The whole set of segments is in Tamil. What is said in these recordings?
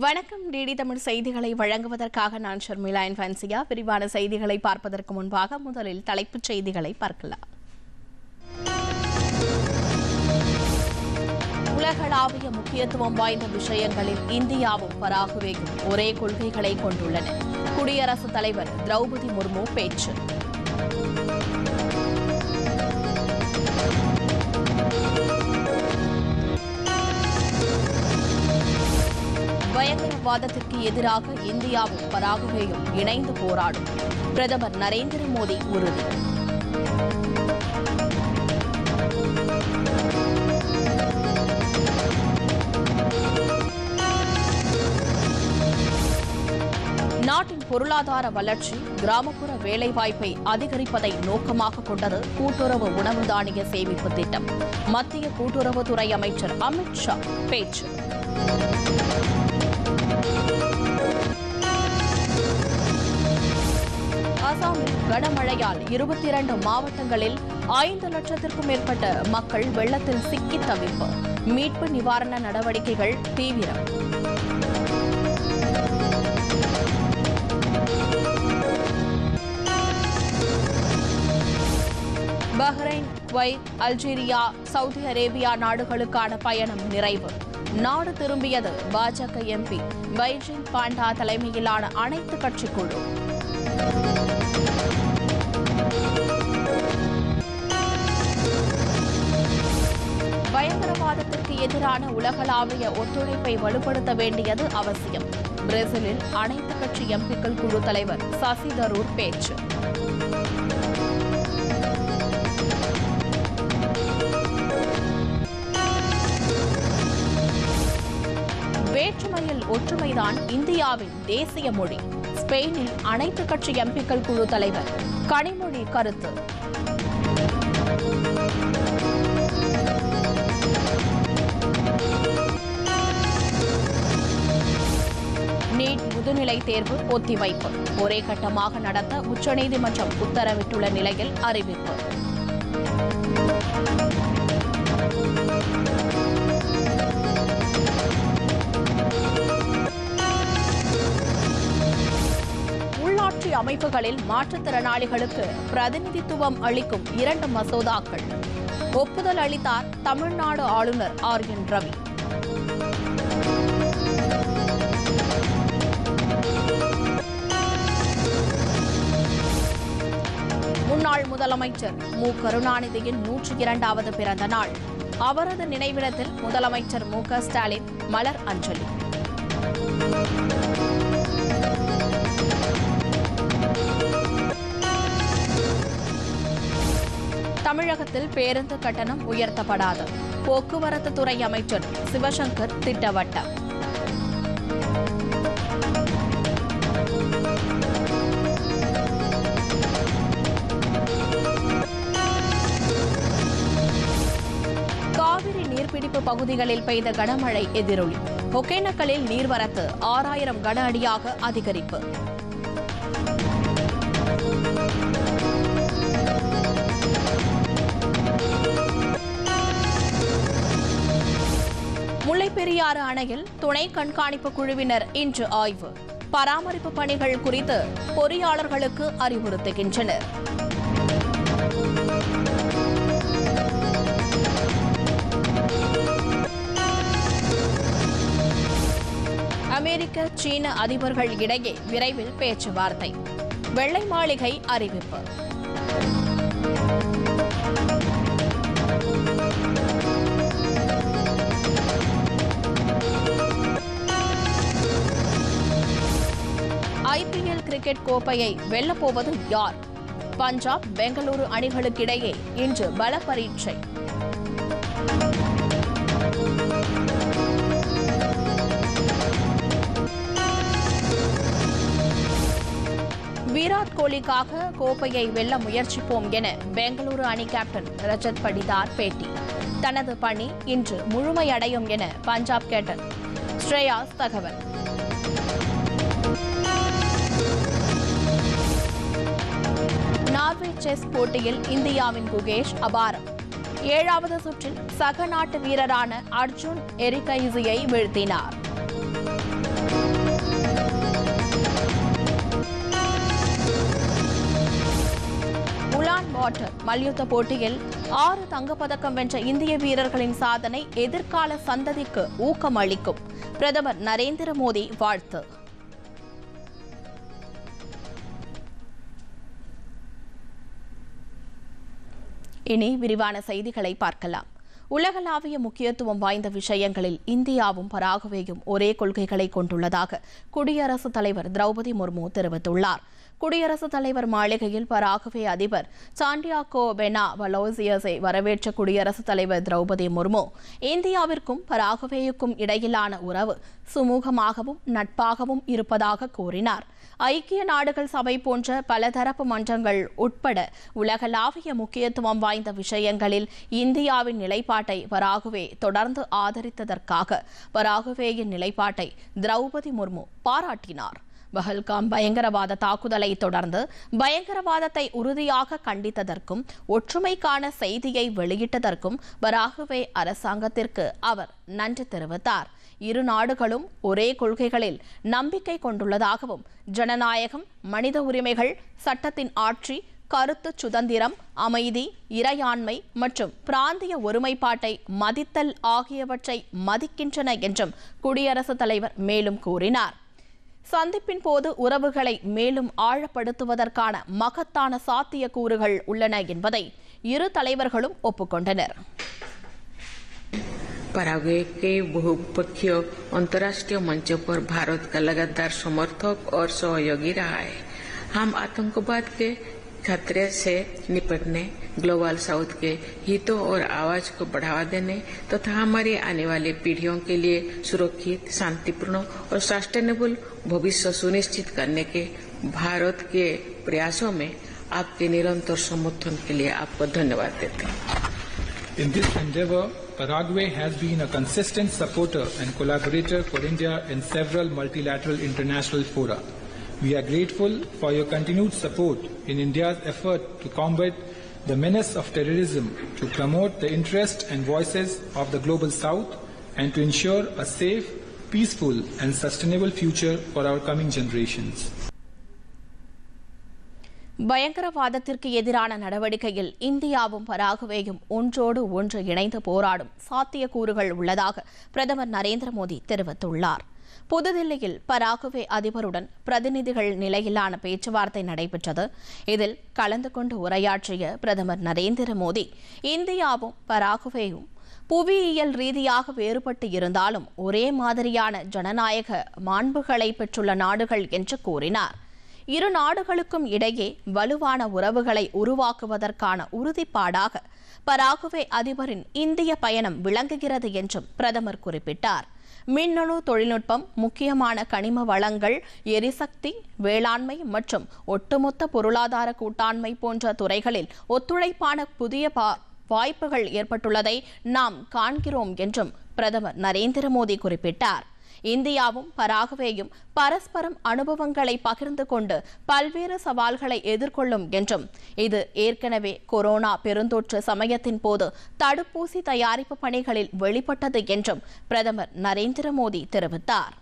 வணக்கம். டிடி தமிழ் செய்திகளை வழங்குவதற்காக நான் ஷர்மிளா என் ஃபன்சியா விரிவான செய்திகளை பார்ப்பதற்கு முன்பாக முதலில் தலைப்புச் செய்திகளை பார்க்கலாம். உலகளாவிய முக்கியத்துவம் வாய்ந்த விஷயங்களில் இந்தியாவும் பராகுவேயும் ஒரே கொள்கைகளை கொண்டுள்ளன. குடியரசுத் தலைவர் திரௌபதி முர்மு பேச்சு. பயங்கரவாதத்திற்கு எதிராக இந்தியாவும் பராகுவேயும் இணைந்து போராடும். பிரதமர் நரேந்திர மோடி உறுதி. நாட்டின் பொருளாதார வளர்ச்சி கிராமப்புற வேலைவாய்ப்பை அதிகரிப்பதை நோக்கமாக கொண்டது கூட்டுறவு உணவு தானிய சேமிப்பு திட்டம். மத்திய கூட்டுறவுத்துறை அமைச்சர் அமித் ஷா பேச்சு. கனமழையால் இருபத்தி இரண்டு மாவட்டங்களில் ஐந்து லட்சத்திற்கும் மேற்பட்ட மக்கள் வெள்ளத்தில் சிக்கி தவிப்பு. மீட்பு நிவாரண நடவடிக்கைகள் தீவிரம். Bahrain Kuwait Algeria Saudi Arabia நாடுகளுக்கான பயணம் நிறைவு. நாடு திரும்பியது பாஜக எம்பி பைஜின் பாண்டா தலைமையிலான அனைத்து கட்சி குழு. எதிரான உலகளாவிய ஒத்துழைப்பை வலுப்படுத்த வேண்டியது அவசியம். பிரேசிலில் அனைத்து கட்சி எம்பிக்கள் குழு தலைவர் சசி தரூர் பேச்சு. வேற்றுமையில் ஒற்றுமைதான் இந்தியாவின் தேசிய மொழி. ஸ்பெயினில் அனைத்து கட்சி எம்பிக்கள் குழு தலைவர். கனிமொழி கருத்து. முதுநிலை தேர்வு ஒத்திவைப்பு. ஒரே கட்டமாக நடத்த உச்சநீதிமன்றம் உத்தரவிட்டுள்ள நிலையில் அறிவிப்பு. உள்ளாட்சி அமைப்புகளில் மாற்றுத்திறனாளிகளுக்கு பிரதிநிதித்துவம் அளிக்கும் இரண்டு மசோதாக்கள். ஒப்புதல் அளித்தார் தமிழ்நாடு ஆளுநர் ஆர் என் ரவி. முன்னாள் முதலமைச்சர் மு. கருணாநிதியின் நூற்றி இரண்டாவது பிறந்த நாள். அவரது நினைவிடத்தில் முதலமைச்சர் மு. க. ஸ்டாலின் மலர் அஞ்சலி. தமிழகத்தில் பேருந்து கட்டணம் உயர்த்தப்படாது. போக்குவரத்து துறை அமைச்சர் சிவசங்கர் திட்டவட்டம். பகுதிகளில் பெய்த கனமழை எதிரொலி. ஒகேனக்கலில் நீர்வரத்து ஆறாயிரம் கன அடியாக அதிகரிப்பு. முல்லைப்பெரியாறு அணையில் துணை கண்காணிப்பு குழுவினர் இன்று ஆய்வு. பராமரிப்பு பணிகள் குறித்து பொறியாளர்களுக்கு அறிவுறுத்துகின்றனர். அமெரிக்க சீன அதிபர்கள் இடையே விரைவில் பேச்சுவார்த்தை. வெள்ளை மாளிகை அறிவிப்பு. ஐபிஎல் கிரிக்கெட் கோப்பையை வெல்லப்போவது யார்? பஞ்சாப் பெங்களூரு அணிகளுக்கிடையே இன்று பல பரீட்சை விராட் கோலிக்காக கோப்பையை வெல்ல முயற்சிப்போம் என பெங்களூரு அணி கேப்டன் ரஜத் படிதார் பேட்டி. தனது பணி இன்று முழுமையடையும் என பஞ்சாப் கேப்டன் ஸ்ரேயாஸ் தகவல். நார்வே செஸ் போட்டியில் இந்தியாவின் குகேஷ் அபாரம். ஏழாவது சுற்றில் சக நாட்டு வீரரான அர்ஜுன் எரிகைசியை வீழ்த்தினார். வாட்டர் மல்யுத்த போட்டியில் ஆறு தங்கப்பதக்கம் வென்ற இந்திய வீரர்களின் சாதனை எதிர்கால சந்ததிக்கு ஊக்கம் அளிக்கும் பிரதமர் நரேந்திர மோடி வாழ்த்து. இனி விரிவான செய்திகளை பார்க்கலாம். உலகளாவிய முக்கியத்துவம் வாய்ந்த விஷயங்களில் இந்தியாவும் பராகுவேயும் ஒரே கொள்கைகளை கொண்டுள்ளதாக குடியரசுத் தலைவர் திரௌபதி முர்மு தெரிவித்துள்ளார். குடியரசுத் தலைவர் மாளிகையில் பராகுவே அதிபர் சாண்டியாகோ பெனா வலோசியஸை வரவேற்ற குடியரசுத் தலைவர் திரௌபதி முர்மு இந்தியாவிற்கும் பராகுவேயுக்கும் இடையிலான உறவு சுமூகமாகவும் நட்பாகவும் இருப்பதாக கூறினார். ஐக்கிய நாடுகள் சபை போன்ற பலதரப்பு மன்றங்கள் உட்பட உலகளாவிய முக்கியத்துவம் வாய்ந்த விஷயங்களில் இந்தியாவின் நிலைப்பாட்டை பராகுவே தொடர்ந்து ஆதரித்ததற்காக பராகுவேயின் நிலைப்பாட்டை திரௌபதி முர்மு பாராட்டினார். பஹல்காம் பயங்கரவாத தாக்குதலை தொடர்ந்து பயங்கரவாதத்தை உறுதியாக கண்டித்ததற்கும் ஒற்றுமைக்கான செய்தியை வெளியிட்டதற்கும் பராகுவே அரசாங்கத்திற்கு அவர் நன்றி தெரிவித்தார். இரு நாடுகளும் ஒரே கொள்கைகளில் நம்பிக்கை கொண்டுள்ளதாகவும் ஜனநாயகம் மனித உரிமைகள் சட்டத்தின் ஆட்சி கருத்து சுதந்திரம் அமைதி இறையாண்மை மற்றும் பிராந்திய ஒருமைப்பாட்டை மதித்தல் ஆகியவற்றை மதிக்கின்றன என்றும் குடியரசுத் தலைவர் மேலும் கூறினார். சந்திப்பின் போது உறவுகளை மேலும் ஆழப்படுத்துவதற்கான மகத்தான சாத்தியக்கூறுகள் உள்ளன என்பதை இரு தலைவர்களும் ஒப்புக்கொண்டனர். पराग्वे के बहुपक्षीय अंतर्राष्ट्रीय मंचों पर भारत का लगातार समर्थक और सहयोगी रहा है। हम आतंकवाद के खतरे से निपटने ग्लोबल साउथ के हितों और आवाज़ को बढ़ावा देने तथा तो हमारी आने वाली पीढ़ियों के लिए सुरक्षित शांतिपूर्ण और सस्टेनेबल भविष्य सुनिश्चित करने के भारत के प्रयासों में आपके निरंतर समर्थन के लिए आपको धन्यवाद देते हैं। In this endeavor, Paraguay has been a consistent supporter and collaborator for India in several multilateral international fora. We are grateful for your continued support in India's effort to combat the menace of terrorism, to promote the interests and voices of the global south, and to ensure a safe, peaceful, and sustainable future for our coming generations. பயங்கரவாதத்திற்கு எதிரான நடவடிக்கையில் இந்தியாவும் பராகுவேயும் ஒன்றோடு ஒன்று இணைந்து போராடும் சாத்தியக்கூறுகள் உள்ளதாக பிரதமர் நரேந்திர மோடி தெரிவித்துள்ளார். புதுதில்லியில் பராகுவே அதிபருடன் பிரதிநிதிகள் நிலையிலான பேச்சுவார்த்தை நடைபெற்றது. இதில் கலந்து கொண்டு உரையாற்றிய பிரதமர் நரேந்திர மோடி இந்தியாவும் பராகுவேயும் புவியியல் ரீதியாக வேறுபட்டு இருந்தாலும் ஒரே மாதிரியான ஜனநாயக மாண்புகளை பெற்றுள்ள நாடுகள் என்று கூறினார். இரு நாடுகளுக்கும் இடையே வலுவான உறவுகளை உருவாக்குவதற்கான உறுதிப்பாடாக பராகுவே அதிபரின் இந்திய பயணம் விளங்குகிறது என்றும் பிரதமர் குறிப்பிட்டார். மின்னணு தொழில்நுட்பம் முக்கியமான கனிம வளங்கள் எரிசக்தி வேளாண்மை மற்றும் ஒட்டுமொத்த பொருளாதார கூட்டாண்மை போன்ற துறைகளில் ஒத்துழைப்பான புதிய வாய்ப்புகள் ஏற்பட்டுள்ளதை நாம் காண்கிறோம் என்றும் பிரதமர் நரேந்திர மோடி குறிப்பிட்டார். இந்தியாவும் பராகுவேயும் பரஸ்பரம் அனுபவங்களை பகிர்ந்து கொண்டு பல்வேறு சவால்களை எதிர்கொள்ளும் என்றும் இது ஏற்கனவே கொரோனா பெருந்தொற்று சமயத்தின் போது தடுப்பூசி தயாரிப்பு பணிகளில் வெளிப்பட்டது என்றும் பிரதமர் நரேந்திர மோடி தெரிவித்தார்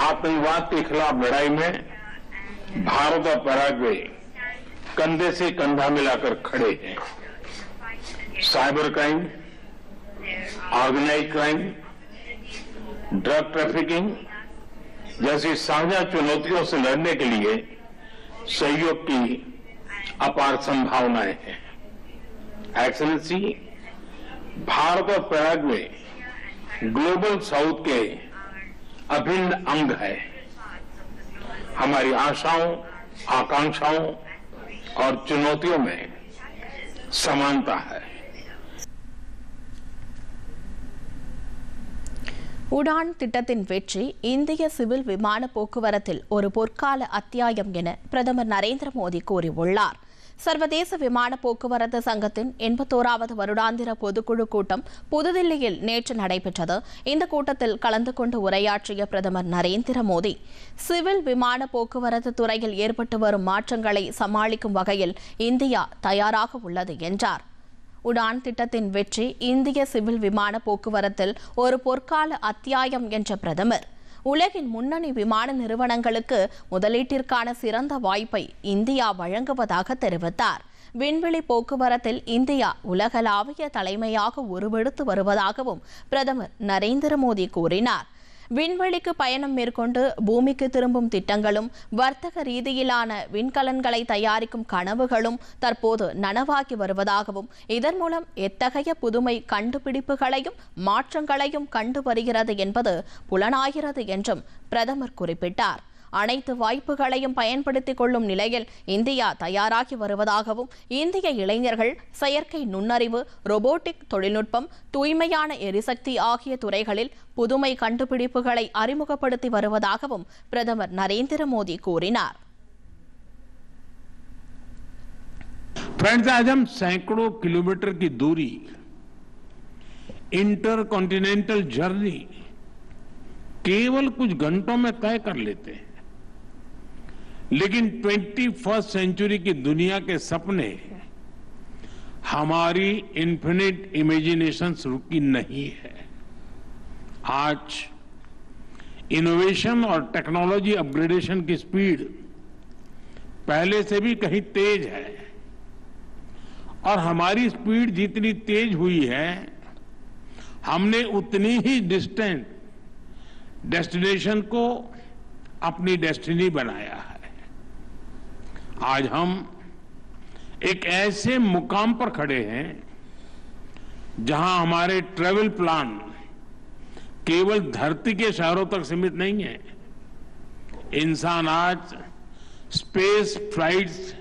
आतंकवाद के खिलाफ लड़ाई में भारत और पैराग्वे कंधे से कंधा मिलाकर खड़े हैं cyber crime organize crime drug trafficking जैसी साझा चुनौतियों से लड़ने के लिए सहयोग की अपार संभावनाएँ हैं। एक्सलेंसी भारत और प्रयाग में ग्लोबल साउथ के अभिन्न अंग है। हमारी आशाओं, आकांक्षाओं और चुनौतियों में समानता है। உடான் திட்டத்தின் வெற்றி இந்திய சிவில் விமான போக்குவரத்தில் ஒரு பொற்கால அத்தியாயம் என பிரதமர் நரேந்திர மோடி கூறியுள்ளார். சர்வதேச விமான போக்குவரத்து சங்கத்தின் எண்பத்தோராவது வருடாந்திர பொதுக்குழு கூட்டம் புதுதில்லியில் நேற்று நடைபெற்றது. இந்த கூட்டத்தில் கலந்து கொண்டு உரையாற்றிய பிரதமர் நரேந்திர மோடி சிவில் விமான போக்குவரத்து துறையில் ஏற்பட்டு வரும் மாற்றங்களை சமாளிக்கும் வகையில் இந்தியா தயாராக உள்ளது என்றார். உடான் திட்டத்தின் வெற்றி இந்திய சிவில் விமான போக்குவரத்தில் ஒரு பொற்கால அத்தியாயம் என்ற பிரதமர். உலகின் முன்னணி விமான நிறுவனங்களுக்கு முதலீட்டிற்கான சிறந்த வாய்ப்பை இந்தியா வழங்குவதாக தெரிவித்தார். விண்வெளி போக்குவரத்தில் இந்தியா உலகளாவிய தலைமையாக உருவெடுத்து வருவதாகவும் பிரதமர் நரேந்திர மோடி கூறினார். விண்வெளிக்கு பயணம் மேற்கொண்டு பூமிக்கு திரும்பும் திட்டங்களும் வர்த்தக ரீதியிலான விண்கலன்களை தயாரிக்கும் கனவுகளும் தற்போது நனவாகி வருவதாகவும் இதன் மூலம் எத்தகைய புதுமை கண்டுபிடிப்புகளையும் மாற்றங்களையும் கண்டு வருகிறது என்பது புலனாகிறது என்றும் பிரதமர் குறிப்பிட்டார். அனைத்து வாய்ப்புகளையும் பயன்படுத்திக் கொள்ளும் நிலையில் இந்தியா தயாராகி வருவதாகவும் இந்திய இளைஞர்கள் செயற்கை நுண்ணறிவு ரோபோட்டிக் தொழில்நுட்பம் தூய்மையான எரிசக்தி ஆகிய துறைகளில் புதுமை கண்டுபிடிப்புகளை அறிமுகப்படுத்தி வருவதாகவும் பிரதமர் நரேந்திர மோடி கூறினார் फ्रेंड्स आज हम सैकड़ों किलोमीटर की दूरी इंटर कॉन्टिनेंटल जर्नी केवल कुछ घंटों में तय कर लेते हैं लेकिन ट्वेंटी फ़र्स्ट सेंचुरी की दुनिया के सपने हमारी इन्फिनिट इमेजिनेशन रुकी नहीं है। आज इनोवेशन और टेक्नोलॉजी अपग्रेडेशन की स्पीड पहले से भी कहीं तेज है और हमारी स्पीड जितनी तेज हुई है, हमने उतनी ही डिस्टेंट डेस्टिनेशन को अपनी डेस्टिनी बनाया है। आज हम एक ऐसे मुकाम पर खड़े हैं जहाँ हमारे ट्रेवल प्लान केवल धरती के शहरों तक सीमित नहीं है। इंसान आज स्पेस फ्लाइट्स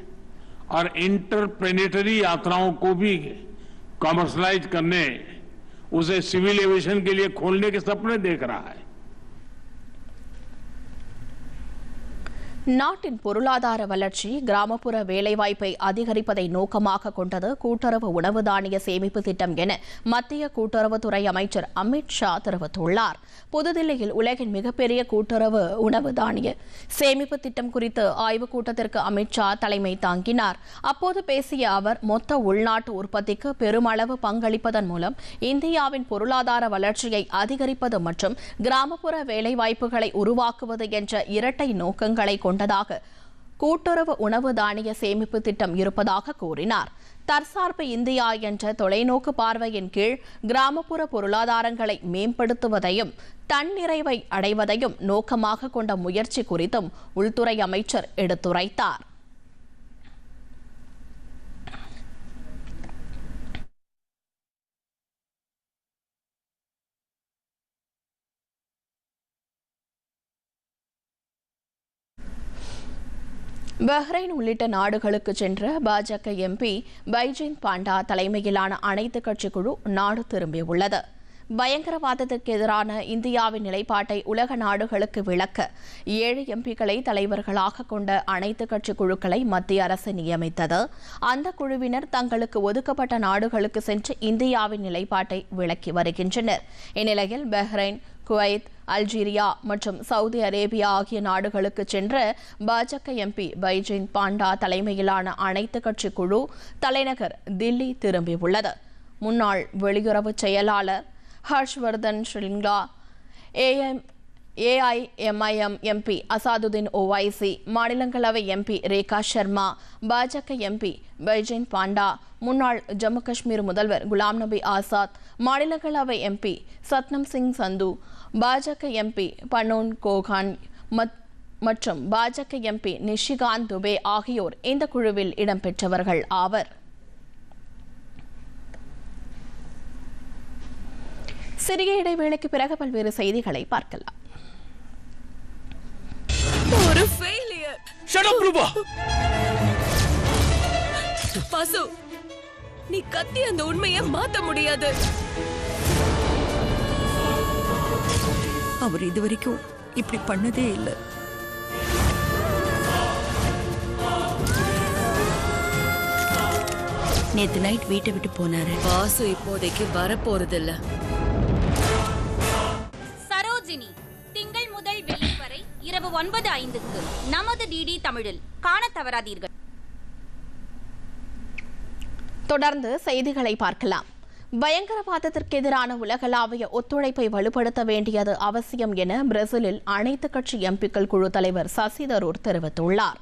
और इंटरप्लेनेटरी यात्राओं को भी कमर्शलाइज करने, उसे सिविल एविएशन के लिए खोलने के सपने देख रहा है। நாட்டின் பொருளாதார வளர்ச்சி கிராமப்புற வேலைவாய்ப்பை அதிகரிப்பதை நோக்கமாக கொண்டது கூட்டுறவு உணவு தானிய சேமிப்பு திட்டம் என மத்திய கூட்டுறவுத்துறை அமைச்சர் அமித் ஷா தெரிவித்துள்ளார். புதுதில்லியில் உலகின் மிகப்பெரிய கூட்டுறவு உணவு தானிய சேமிப்பு திட்டம் குறித்து ஆய்வுக் கூட்டத்திற்கு அமித் ஷா தலைமை தாங்கினார். அப்போது பேசிய அவர் மொத்த உள்நாட்டு உற்பத்திக்கு பெருமளவு பங்களிப்பதன் மூலம் இந்தியாவின் பொருளாதார வளர்ச்சியை அதிகரிப்பது மற்றும் கிராமப்புற வேலைவாய்ப்புகளை உருவாக்குவது என்ற இரட்டை நோக்கங்களை கொண்டதாக கூட்டுறவு உணவு தானிய சேமிப்பு திட்டம் இருப்பதாக கூறினார். தற்சார்பு இந்தியா என்ற தொலைநோக்கு பார்வையின் கீழ் கிராமப்புற பொருளாதாரங்களை மேம்படுத்துவதையும் தன்னிறைவை அடைவதையும் நோக்கமாக கொண்ட முயற்சி குறித்தும் உள்துறை அமைச்சர் எடுத்துரைத்தார். பஹ்ரைன் உள்ளிட்ட நாடுகளுக்கு சென்ற பாஜக எம்பி பைஜிங் பாண்டா தலைமையிலான அனைத்து கட்சி குழு நாடு திரும்பியுள்ளது. பயங்கரவாதத்திற்கு எதிரான இந்தியாவின் நிலைப்பாட்டை உலக நாடுகளுக்கு விளக்க ஏழு எம்பிக்களை தலைவர்களாக கொண்ட அனைத்து கட்சி குழுக்களை மத்திய அரசு நியமித்தது. அந்த குழுவினர் தங்களுக்கு ஒதுக்கப்பட்ட நாடுகளுக்கு சென்று இந்தியாவின் நிலைப்பாட்டை விளக்கி வருகின்றனர். இந்நிலையில் பஹ்ரைன் குவைத் அல்ஜீரியா மற்றும் சவுதி அரேபியா ஆகிய நாடுகளுக்கு சென்ற பாஜக எம்பி பைஜின் பாண்டா தலைமையிலான அனைத்து கட்சி குழு தலைநகர் தில்லி திரும்பியுள்ளது. முன்னாள் வெளியுறவு செயலாளர் Harshvardhan Shringla A M AIMIM MP Asaduddin Owaisi மாநிலங்களவை எம்பி ரேகா சர்மா பாஜக எம்பி பைஜின் பாண்டா முன்னாள் ஜம்மு காஷ்மீர் முதல்வர் குலாம் நபி ஆசாத் மாநிலங்களவை எம்பி சத்னம் சிங் சந்து பாஜக எம்பி பனோன் கோகான் மற்றும் பாஜக எம்பி நிஷிகாந்த் துபே ஆகியோர் இந்த குழுவில் இடம்பெற்றவர்கள் ஆவர். சிறிய இடைவேளைக்கு பிறகு பல்வேறு செய்திகளை பார்க்கலாம். ஒரு ஃபெயிலியர் ஷட் அப் ரூபா பசு நீ கத்தி அந்த உண்மையை மாத்த முடியாது. அவர் இதுவரைக்கும் இப்படி பண்ணதே இல்லை. நேத்து நைட் வீட்டை விட்டு போனாரு. வாசு இப்போதைக்கு வரப்போறதில்ல. சரோஜினி திங்கள் முதல் வெள்ளி வரை இரவு ஒன்பது ஐந்துக்கு நமது டிடி தமிழில் காணத் தவறாதீர்கள். தொடர்ந்து செய்திகளை பார்க்கலாம். பயங்கரவாதத்திற்கு எதிரான உலகளாவிய ஒத்துழைப்பை வலுப்படுத்த வேண்டியது அவசியம் என பிரேசிலில் அனைத்து கட்சி எம்பிக்கள் குழு தலைவர் சசி தரூர் தெரிவித்துள்ளார்.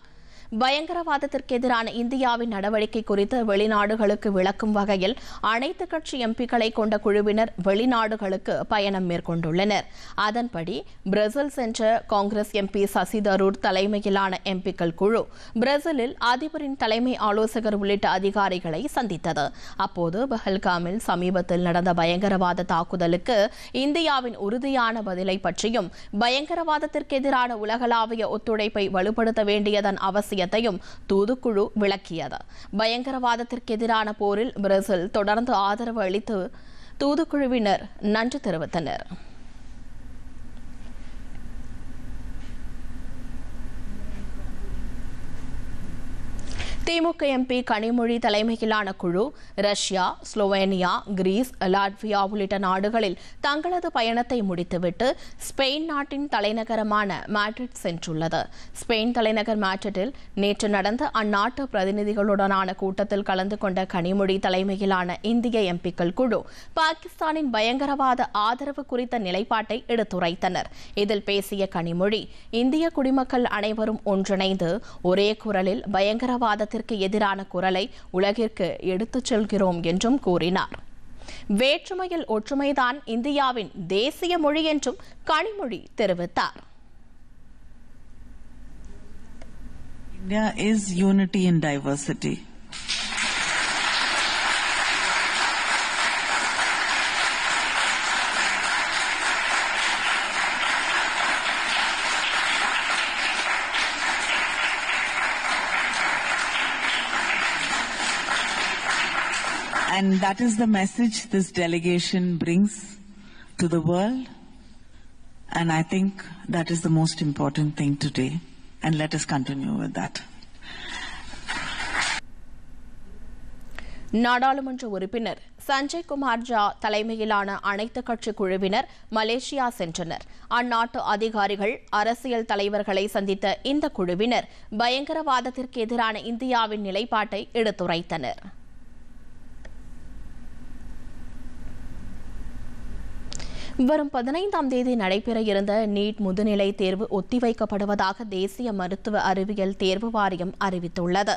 பயங்கரவாதத்திற்கு எதிரான இந்தியாவின் நடவடிக்கை குறித்து வெளிநாடுகளுக்கு விளக்கும் வகையில் அனைத்து கட்சி எம்பிக்களை கொண்ட குழுவினர் வெளிநாடுகளுக்கு பயணம் மேற்கொண்டுள்ளனர். அதன்படி பிரேசில் சென்ற காங்கிரஸ் எம்பி சசி தரூர் தலைமையிலான எம்பிக்கள் குழு பிரேசிலில் அதிபரின் தலைமை ஆலோசகர் உள்ளிட்ட அதிகாரிகளை சந்தித்தது. அப்போது பஹல்காமில் சமீபத்தில் நடந்த பயங்கரவாத தாக்குதலுக்கு இந்தியாவின் உறுதியான பதிலை பற்றியும் பயங்கரவாதத்திற்கு எதிரான உலகளாவிய ஒத்துழைப்பை வலுப்படுத்த வேண்டியதன் அவசியம் விஷயத்தையும் தூதுக்குழு விளக்கியது. பயங்கரவாதத்திற்கு எதிரான போரில் பிரேசில் தொடர்ந்து ஆதரவு அளித்து தூதுக்குழுவினர் நன்றி தெரிவித்தனர். திமுக எம்பி கனிமொழி தலைமையிலான குழு ரஷ்யா ஸ்லோவேனியா கிரீஸ் லாட்வியா உள்ளிட்ட நாடுகளில் தங்களது பயணத்தை முடித்துவிட்டு ஸ்பெயின் நாட்டின் தலைநகரமான மேட்ரிட் சென்றுள்ளது. ஸ்பெயின் தலைநகர் மேட்ரிட்டில் நேற்று நடந்த அந்நாட்டு பிரதிநிதிகளுடனான கூட்டத்தில் கலந்து கொண்ட கனிமொழி தலைமையிலான இந்திய எம்பிக்கள் குழு பாகிஸ்தானின் பயங்கரவாத ஆதரவு குறித்த நிலைப்பாட்டை எடுத்துரைத்தனர். இதில் பேசிய கனிமொழி இந்திய குடிமக்கள் அனைவரும் ஒன்றிணைந்து ஒரே குரலில் பயங்கரவாதத்திற்கு எதிரான குரலை உலகிற்கு எடுத்துச் செல்கிறோம் என்றும் கூறினார் வேற்றுமையில் ஒற்றுமைதான் இந்தியாவின் தேசிய மொழி என்றும் கனிமொழி தெரிவித்தார் India is unity in diversity. And that is the message this delegation brings to the world. And I think that is the most important thing today. And let us continue with that. நாடாளுமன்ற உறுப்பினர் சஞ்சய் குமார் ஜா தலைமையிலான அனைத்து கட்சி குழுவினர் மலேசியா சென்றனர் அந்நாட்டு அதிகாரிகள் அரசியல் தலைவர்களை சந்தித்த இந்த குழுவினர் பயங்கரவாதத்திற்கு எதிரான இந்தியாவின் நிலைப்பாட்டை எடுத்துரைத்தனர் வரும் பதினைந்தாம் தேதி நடைபெற இருந்த நீட் முதுநிலை தேர்வு ஒத்திவைக்கப்படுவதாக தேசிய மருத்துவ அறிவியல் தேர்வு வாரியம் அறிவித்துள்ளது.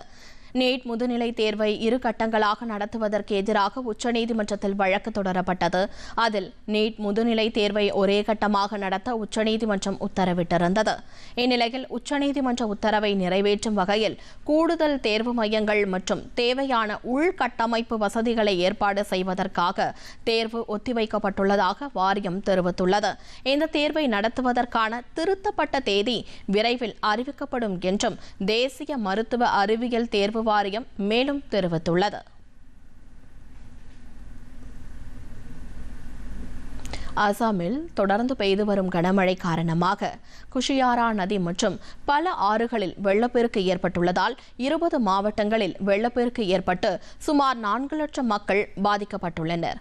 நீட் முதுநிலை தேர்வை இரு கட்டங்களாக நடத்துவதற்கு எதிராக உச்சநீதிமன்றத்தில் வழக்கு தொடரப்பட்டது. அதில் நீட் முதுநிலை தேர்வை ஒரே கட்டமாக நடத்த உச்சநீதிமன்றம் உத்தரவிட்டிருந்தது. இந்நிலையில் உச்சநீதிமன்ற உத்தரவை நிறைவேற்றும் வகையில் கூடுதல் தேர்வு மையங்கள் மற்றும் தேவையான உள்கட்டமைப்பு வசதிகளை ஏற்பாடு செய்வதற்காக தேர்வு ஒத்திவைக்கப்பட்டுள்ளதாக வாரியம் தெரிவித்துள்ளது. இந்த தேர்வை நடத்துவதற்கான திருத்தப்பட்ட தேதி விரைவில் அறிவிக்கப்படும் என்றும் தேசிய மருத்துவ அறிவியல் தேர்வு வாரியம் மேலும் தெரிவித்துள்ளது. அசாமில் தொடர்ந்து பெய்து வரும் கனமழை காரணமாக குஷியாரா நதி மற்றும் பல ஆறுகளில் வெள்ளப்பெருக்கு ஏற்பட்டுள்ளதால் இருபது மாவட்டங்களில் வெள்ளப்பெருக்கு ஏற்பட்டு சுமார் நான்கு லட்சம் மக்கள் பாதிக்கப்பட்டுள்ளனர்.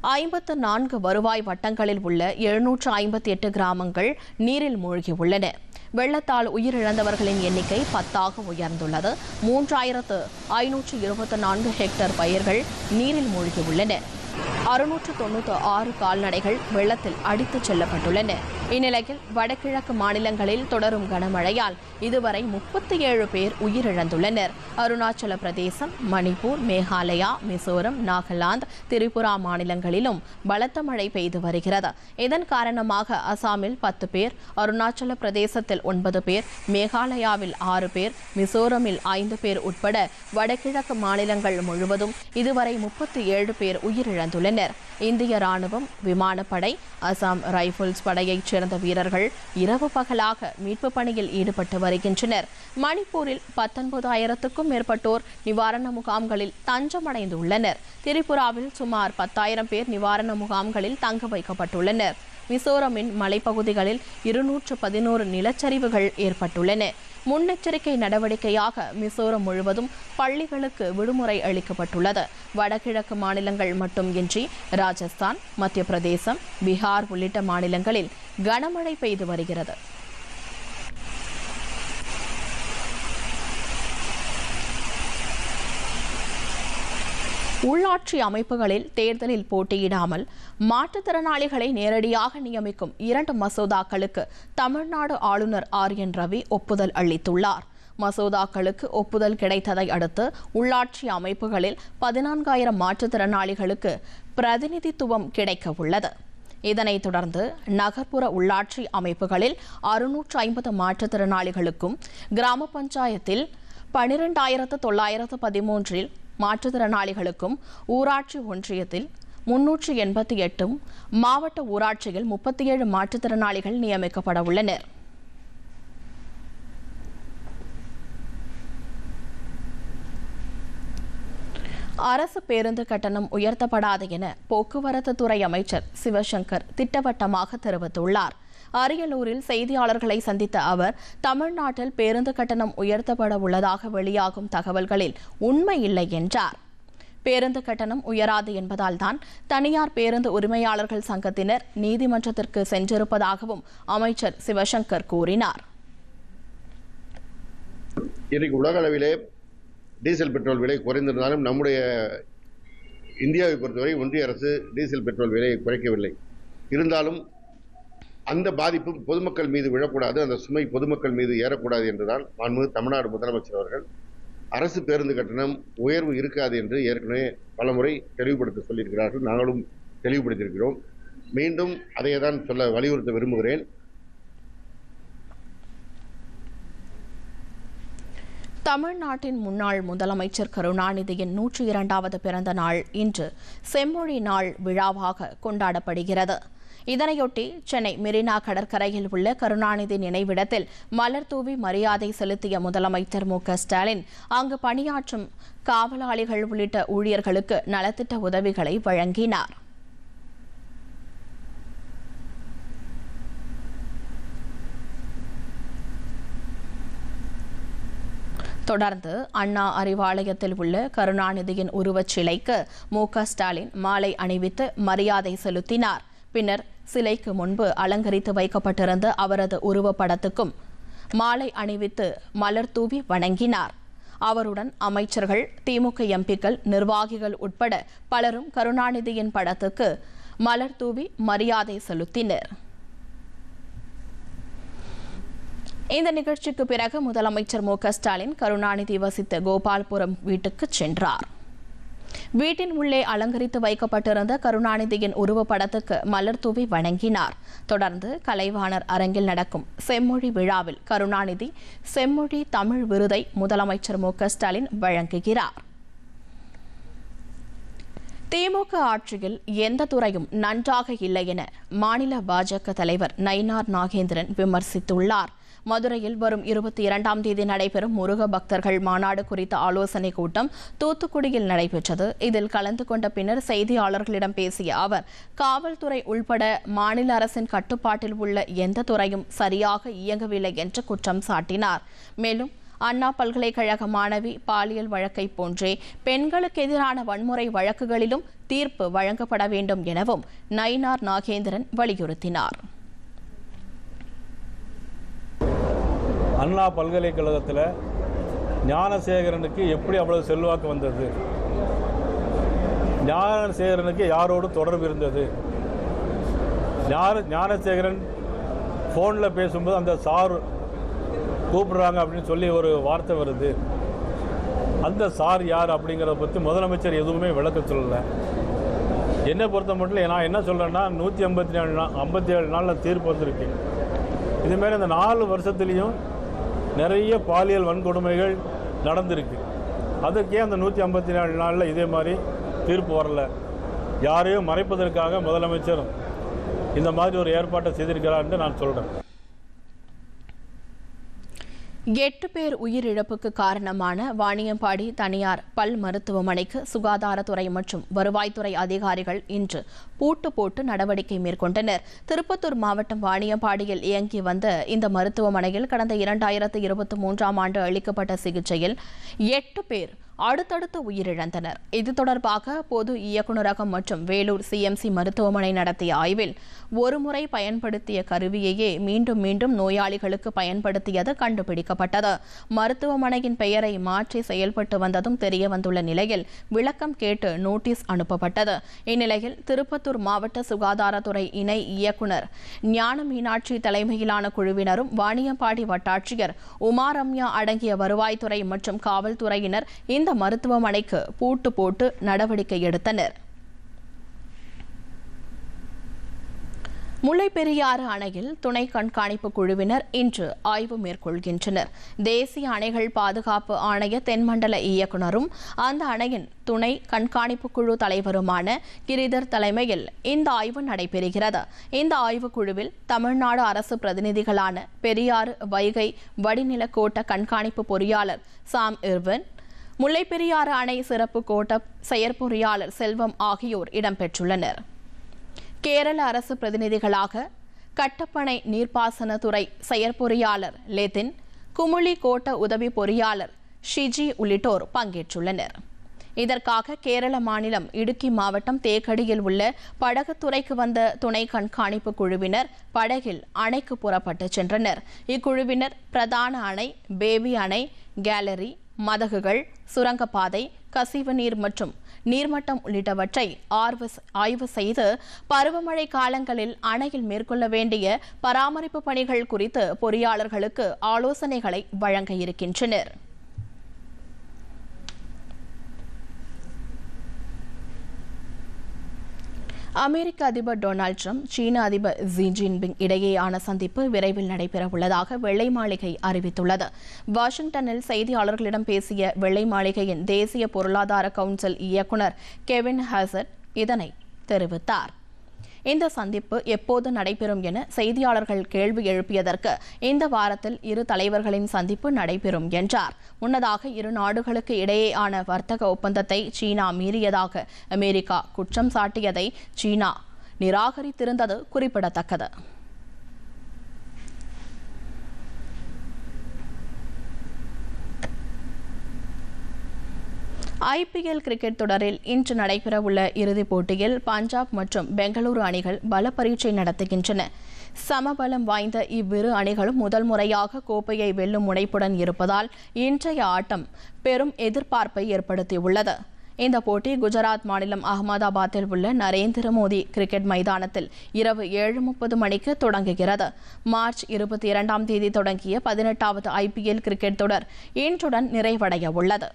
ஐம்பத்து நான்கு வருவாய் வட்டங்களில் உள்ள எழுநூற்று ஐம்பத்தி எட்டு கிராமங்கள் நீரில் மூழ்கியுள்ளன. வெள்ளத்தால் உயிரிழந்தவர்களின் எண்ணிக்கை பத்தாக உயர்ந்துள்ளது. மூன்றாயிரத்து ஐநூற்று இருபத்தி நான்கு ஹெக்டேர் பயிர்கள் நீரில் மூழ்கியுள்ளன. அறுநூற்று தொண்ணூற்று ஆறு கால்நடைகள் வெள்ளத்தில் அடித்துச் செல்லப்பட்டுள்ளன. இந்நிலையில் வடகிழக்கு மாநிலங்களில் தொடரும் கனமழையால் இதுவரை முப்பத்தி ஏழு பேர் உயிரிழந்துள்ளனர். அருணாச்சல பிரதேசம் மணிப்பூர் மேகாலயா மிசோரம் நாகாலாந்து திரிபுரா மாநிலங்களிலும் பலத்த மழை பெய்து வருகிறது. இதன் காரணமாக அசாமில் பத்து பேர் அருணாச்சல பிரதேசத்தில் ஒன்பது பேர் மேகாலயாவில் ஆறு பேர் மிசோரமில் ஐந்து பேர் உட்பட வடகிழக்கு மாநிலங்கள் முழுவதும் இதுவரை முப்பத்தி ஏழு பேர் உயிரிழந்துள்ளனர். இந்திய ராணுவம் விமானப்படை அசாம் ரைபிள்ஸ் படையைச் சேர்ந்த வீரர்கள் இரவு பகலாக மீட்பு பணியில் ஈடுபட்டு வருகின்றனர். மணிப்பூரில் பத்தொன்பதாயிரத்துக்கும் மேற்பட்டோர் நிவாரண முகாம்களில் தஞ்சமடைந்துள்ளனர். திரிபுராவில் சுமார் பத்தாயிரம் பேர் நிவாரண முகாம்களில் தங்க வைக்கப்பட்டுள்ளனர். மிசோரமின் மலைப்பகுதிகளில் இருநூற்று பதினோரு நிலச்சரிவுகள் ஏற்பட்டுள்ளன. முன்னெச்சரிக்கை நடவடிக்கையாக மிசோரம் முழுவதும் பள்ளிகளுக்கு விடுமுறை அளிக்கப்பட்டுள்ளது. வடகிழக்கு மாநிலங்கள் மட்டுமின்றி ராஜஸ்தான் மத்திய பிரதேசம் பீகார் உள்ளிட்ட மாநிலங்களில் கனமழை பெய்து வருகிறது. உள்ளாட்சி அமைப்புகளில் தேர்தலில் போட்டியிடாமல் மாற்றுத்திறனாளிகளை நேரடியாக நியமிக்கும் இரண்டு மசோதாக்களுக்கு தமிழ்நாடு ஆளுநர் ஆர் என் ரவி ஒப்புதல் அளித்துள்ளார். மசோதாக்களுக்கு ஒப்புதல் கிடைத்ததை அடுத்து உள்ளாட்சி அமைப்புகளில் பதினான்காயிரம் மாற்றுத்திறனாளிகளுக்கு பிரதிநிதித்துவம் கிடைக்க உள்ளது இதனைத் தொடர்ந்து நகர்ப்புற உள்ளாட்சி அமைப்புகளில் அறுநூற்று ஐம்பது மாற்றுத்திறனாளிகளுக்கும் கிராம பஞ்சாயத்தில் பனிரெண்டாயிரத்து தொள்ளாயிரத்து பதிமூன்றில் மாற்றுத்திறனாளிகளுக்கும் ஊராட்சி ஒன்றியத்தில் முன்னூற்று எண்பத்தி எட்டும் மாவட்ட ஊராட்சியில் முப்பத்தி ஏழு மாற்றுத்திறனாளிகள் நியமிக்கப்பட உள்ளனர். அரசு பேருந்து கட்டணம் உயர்த்தப்படாது என போக்குவரத்து துறை அமைச்சர் சிவசங்கர் திட்டவட்டமாக தெரிவித்துள்ளார். அரியலூரில் செய்தியாளர்களை சந்தித்த அவர் தமிழ்நாட்டில் பேருந்து கட்டணம் உயர்த்தப்பட உள்ளதாக வெளியாகும் தகவல்களில் உண்மை இல்லை என்றார். பேருந்து கட்டணம் உயராது என்பதால் தான் தனியார் பேருந்து உரிமையாளர்கள் சங்கத்தினர் நீதிமன்றத்திற்கு சென்றிருப்பதாகவும் அமைச்சர் சிவசங்கர் கூறினார். இன்றைக்கு உலக அளவிலே டீசல் பெட்ரோல் விலை குறைந்திருந்தாலும் நம்முடைய இந்தியாவை பொறுத்தவரை ஒன்றிய அரசு டீசல் பெட்ரோல் விலையை குறைக்கவில்லை. இருந்தாலும் அந்த பாதிப்பு பொதுமக்கள் மீது விழக்கூடாது அந்த சுமை பொதுமக்கள் மீது ஏறக்கூடாது என்றுதான் மாண்பு தமிழ்நாடு முதலமைச்சர் அவர்கள் அரசு பேருந்து கட்டணம் உயர்வு இருக்காது என்று ஏற்கனவே பலமுறை தெளிவுபடுத்த சொல்லியிருக்கிறார்கள். நாங்களும் தெளிவுபடுத்தியிருக்கிறோம். மீண்டும் அதை தான் சொல்ல வலியுறுத்த விரும்புகிறேன். தமிழ்நாட்டின் முன்னாள் முதலமைச்சர் கருணாநிதியின் நூற்றி இரண்டாவது பிறந்த நாள் இன்று செம்மொழி நாள் விழாவாக கொண்டாடப்படுகிறது. இதனையொட்டி சென்னை மெரினா கடற்கரையில் உள்ள கருணாநிதி நினைவிடத்தில் மலர் தூவி மரியாதை செலுத்திய முதலமைச்சர் மு ஸ்டாலின் அங்கு பணியாற்றும் காவலாளிகள் உள்ளிட்ட ஊழியர்களுக்கு நலத்திட்ட உதவிகளை வழங்கினார். தொடர்ந்து அண்ணா அறிவாலயத்தில் உள்ள கருணாநிதியின் உருவச் சிலைக்கு மு க ஸ்டாலின் மாலை அணிவித்து மரியாதை செலுத்தினார். பின்னர் சிலைக்கு முன்பு அலங்கரித்து வைக்கப்பட்டிருந்த அவரது உருவப்படத்துக்கும் மாலை அணிவித்து மலர் தூவி வணங்கினார். அவருடன் அமைச்சர்கள் திமுக எம்பிக்கள் நிர்வாகிகள் உட்பட பலரும் கருணாநிதியின் படத்துக்கு மலர் தூவி மரியாதை செலுத்தினர். இந்த நிகழ்ச்சிக்கு பிறகு முதலமைச்சர் மு ஸ்டாலின் கருணாநிதி வசித்த கோபால்புரம் வீட்டுக்கு சென்றார். வீட்டின் உள்ளே அலங்கரித்து வைக்கப்பட்டிருந்த கருணாநிதியின் உருவப்படத்துக்கு மலர் தூவி வணங்கினார். தொடர்ந்து கலைவாணர் அரங்கில் நடக்கும் செம்மொழி விழாவில் கருணாநிதி செம்மொழி தமிழ் விருதை முதலமைச்சர் மு. ஸ்டாலின் வழங்குகிறார். திமுக ஆட்சியில் எந்த துறையும் நன்றாக இல்லை என மாநில பாஜக தலைவர் நயினார் நாகேந்திரன் விமர்சித்துள்ளார். மதுரையில் வரும் இருபத்தி இரண்டாம் தேதி நடைபெறும் முருக பக்தர்கள் மாநாடு குறித்த ஆலோசனைக் கூட்டம் தூத்துக்குடியில் நடைபெற்றது. இதில் கலந்து கொண்ட பின்னர் செய்தியாளர்களிடம் பேசிய அவர் காவல்துறை உள்பட மாநில அரசின் கட்டுப்பாட்டில் உள்ள எந்த துறையும் சரியாக இயங்கவில்லை என்று குற்றம் சாட்டினார். மேலும் அண்ணா பல்கலைக்கழக மாணவி பாலியல் வழக்கை போன்றே பெண்களுக்கு எதிரான வன்முறை வழக்குகளிலும் தீர்ப்பு வழங்கப்பட வேண்டும் எனவும் நயினார் நாகேந்திரன் வலியுறுத்தினார். அண்ணா பல்கலைக்கழகத்தில் ஞானசேகரனுக்கு எப்படி அவ்வளவு செல்வாக்கு வந்தது? ஞானசேகரனுக்கு யாரோடு தொடர்பு இருந்தது? ஞான ஞானசேகரன் ஃபோனில் பேசும்போது அந்த சார் கூப்பிடுறாங்க அப்படின்னு சொல்லி ஒரு வார்த்தை வருது. அந்த சார் யார் அப்படிங்கிறத பற்றி முதலமைச்சர் எதுவுமே விளக்க சொல்லலை. என்னை பொறுத்த மட்டும் நான் என்ன சொல்கிறேன்னா நூற்றி ஐம்பத்தி ஏழு நாள் ஐம்பத்தி ஏழு நாளில் தீர்ப்பு வந்திருக்கு. இதுமாரி இந்த நாலு வருஷத்துலேயும் நிறைய பாலியல் வன்கொடுமைகள் நடந்திருக்கு. அதுக்கே அந்த நூற்றி ஐம்பத்தி நாலு நாளில் இதே மாதிரி தீர்ப்பு வரல. யாரையும் மறைப்பதற்காக முதலமைச்சர் இந்த மாதிரி ஒரு ஏற்பாட்டை செய்திருக்கிறான்ட்டு நான் சொல்கிறேன் எட்டு பேர் உயிரிழப்புக்கு காரணமான வாணியம்பாடி தனியார் பல் மருத்துவமனைக்கு சுகாதாரத்துறை மற்றும் வருவாய்த்துறை அதிகாரிகள் இன்று பூட்டு போட்டு நடவடிக்கை மேற்கொண்டனர். திருப்பத்தூர் மாவட்டம் வாணியம்பாடியில் இயங்கி வந்த இந்த மருத்துவமனையில் கடந்த இரண்டாயிரத்து இருபத்தி மூன்றாம் ஆண்டு அளிக்கப்பட்ட சிகிச்சையில் எட்டு பேர் அடுத்தடுத்து உயிரிழந்தனர். இது தொடர்பாக பொது இயக்குநரகம் மற்றும் வேலூர் சிஎம்சி மருத்துவமனை நடத்திய ஆய்வில் ஒருமுறை பயன்படுத்திய கருவியையே மீண்டும் மீண்டும் நோயாளிகளுக்கு பயன்படுத்தியது கண்டுபிடிக்கப்பட்டது. மருத்துவமனையின் பெயரை மாற்றி செயல்பட்டு வந்ததும் தெரியவந்துள்ள நிலையில் விளக்கம் கேட்டு நோட்டீஸ் அனுப்பப்பட்டது. இந்நிலையில் திருப்பத்தூர் மாவட்ட சுகாதாரத்துறை இணை இயக்குநர் ஞான மீனாட்சி தலைமையிலான குழுவினரும் வாணியம்பாடி வட்டாட்சியர் உமா ரம்யா அடங்கிய வருவாய்த்துறை மற்றும் காவல்துறையினர் இந்த மருத்துவமனைக்கு பூட்டு போட்டு நடவடிக்கை எடுத்தனர். முல்லைப்பெரியாறு அணையில் துணை கண்காணிப்பு குழுவினர் இன்று ஆய்வு மேற்கொள்கின்றனர். தேசிய அணைகள் பாதுகாப்பு ஆணைய தென்மண்டல இயக்குநரும் அந்த அணையின் துணை கண்காணிப்பு குழு தலைவருமான கிரிதர் தலைமையில் இந்த ஆய்வு நடைபெறுகிறது. இந்த ஆய்வுக்குழுவில் தமிழ்நாடு அரசு பிரதிநிதிகளான பெரியாறு வைகை வடிநில கோட்ட கண்காணிப்பு பொறியாளர் சாம் இர்வன் முல்லைப்பெரியாறு அணை சிறப்பு கோட்ட செயற்பொறியாளர் செல்வம் ஆகியோர் இடம்பெற்றுள்ளனர். கேரள அரசு பிரதிநிதிகளாக கட்டப்பனை நீர்ப்பாசனத்துறை செயற்பொறியாளர் லெதின் குமுளி கோட்ட உதவி பொறியாளர் ஷிஜி உள்ளிட்டோர் பங்கேற்றுள்ளனர். இதற்காக கேரள மாநிலம் இடுக்கி மாவட்டம் தேக்கடியில் உள்ள படகுத்துறைக்கு வந்த துணை கண்காணிப்பு குழுவினர் படகில் அணைக்கு புறப்பட்டு சென்றனர். இக்குழுவினர் பிரதான அணை பேபி அணை கேலரி மதகுகள் சுரங்கப்பாதை கசிவு நீர் மற்றும் நீர்மட்டம் உள்ளிட்டவற்றை ஆய்வு செய்து பருவமழை காலங்களில் அணையில் மேற்கொள்ள வேண்டிய பராமரிப்பு பணிகள் குறித்து பொறியாளர்களுக்கு ஆலோசனைகளை வழங்க இருக்கின்றனர். அமெரிக்க அதிபர் டொனால்டு ட்ரம்ப் சீன அதிபர் ஜி ஜின்பிங் இடையேயான சந்திப்பு விரைவில் நடைபெறவுள்ளதாக வெள்ளை மாளிகை அறிவித்துள்ளது. வாஷிங்டனில் செய்தியாளர்களிடம் பேசிய வெள்ளை மாளிகையின் தேசிய பொருளாதார கவுன்சில் இயக்குநர் கெவின் ஹசட் இதனை தெரிவித்தார். இந்த சந்திப்பு எப்போது நடைபெறும் என செய்தியாளர்கள் கேள்வி எழுப்பியதற்கு இந்த வாரத்தில் இரு தலைவர்களின் சந்திப்பு நடைபெறும் என்றார். முன்னதாக இரு நாடுகளுக்கு இடையேயான வர்த்தக ஒப்பந்தத்தை சீனா மீறியதாக அமெரிக்கா குற்றம் சாட்டியதை சீனா நிராகரித்திருந்தது குறிப்பிடத்தக்கது. ஐபிஎல் கிரிக்கெட் தொடரில் இன்று நடைபெறவுள்ள இறுதிப் போட்டியில் பஞ்சாப் மற்றும் பெங்களூரு அணிகள் பல பரீட்சை நடத்துகின்றன. சமபலம் வாய்ந்த இவ்விரு அணிகளும் முதல் முறையாக கோப்பையை வெல்லும் முனைப்புடன் இருப்பதால் இன்றைய ஆட்டம் பெரும் எதிர்பார்ப்பை ஏற்படுத்தியுள்ளது. இந்த போட்டி குஜராத் மாநிலம் அகமதாபாத்தில் உள்ள நரேந்திர மோடி கிரிக்கெட் மைதானத்தில் இரவு ஏழு முப்பது மணிக்கு தொடங்குகிறது. மார்ச் இருபத்தி இரண்டாம் தேதி தொடங்கிய பதினெட்டாவது ஐபிஎல் கிரிக்கெட் தொடர் இன்றுடன் நிறைவடைய உள்ளது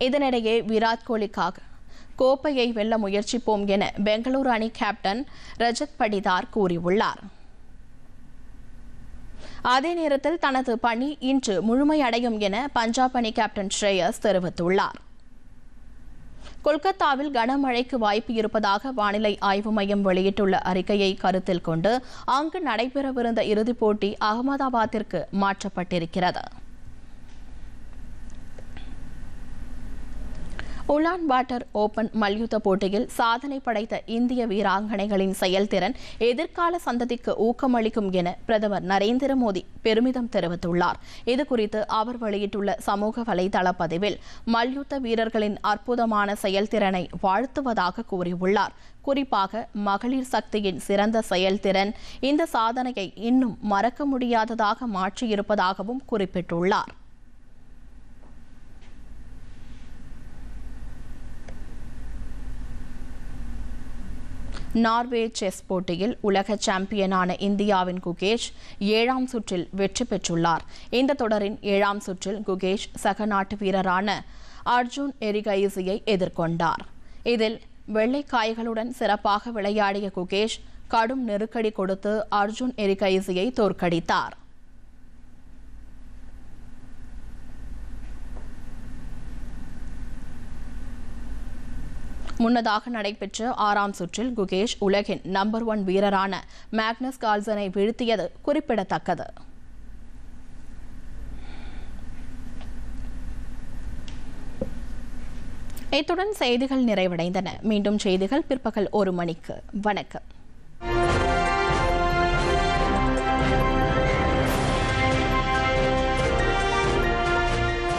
இதனிடையே விராட் கோலிக்காக கோப்பையை வெல்ல முயற்சிப்போம் என பெங்களூரு அணி கேப்டன் ரஜத் படிதார் கூறியுள்ளார். அதே நேரத்தில் தனது பணி இன்று முழுமையடையும் என பஞ்சாப் அணி கேப்டன் ஸ்ரேயஸ் தெரிவித்துள்ளார். கொல்கத்தாவில் கனமழைக்கு வாய்ப்பு இருப்பதாக வானிலை ஆய்வு மையம் வெளியிட்டுள்ள அறிக்கையை கருத்தில் கொண்டு அங்கு நடைபெறவிருந்த இறுதிப் போட்டி அகமதாபாத்திற்கு மாற்றப்பட்டிருக்கிறது. உலான் வாட்டர் ஓபன் மல்யுத்த போட்டியில் சாதனை படைத்த இந்திய வீராங்கனைகளின் செயல்திறன் எதிர்கால சந்ததிக்கு ஊக்கமளிக்கும் என பிரதமர் நரேந்திர மோடி பெருமிதம் தெரிவித்துள்ளார். இதுகுறித்து அவர் வெளியிட்டுள்ள சமூக வலைதள பதிவில் மல்யுத்த வீரர்களின் அற்புதமான செயல்திறனை வாழ்த்துவதாக கூறியுள்ளார். குறிப்பாக மகளிர் சக்தியின் சிறந்த செயல்திறன் இந்த சாதனையை இன்னும் மறக்க முடியாததாக மாற்றியிருப்பதாகவும் குறிப்பிட்டுள்ளார். நார்வே செஸ் போட்டியில் உலக சாம்பியனான இந்தியாவின் குகேஷ் ஏழாம் சுற்றில் வெற்றி பெற்றுள்ளார். இந்த தொடரின் ஏழாம் சுற்றில் குகேஷ் சக நாட்டு வீரரான அர்ஜுன் எரிகைசியை எதிர்கொண்டார். இதில் வெள்ளைக்காய்களுடன் சிறப்பாக விளையாடிய குகேஷ் கடும் நெருக்கடி கொடுத்து அர்ஜுன் எரிகைசியை தோற்கடித்தார். முன்னதாக நடைபெற்ற ஆறாம் சுற்றில் குகேஷ் உலகின் நம்பர் ஒன் வீரரான மேக்னஸ் கால்சனை வீழ்த்தியது குறிப்பிடத்தக்கது. இத்துடன் செய்திகள் நிறைவடைந்தன. மீண்டும் செய்திகள் பிற்பகல் ஒரு மணிக்கு. வணக்கம்.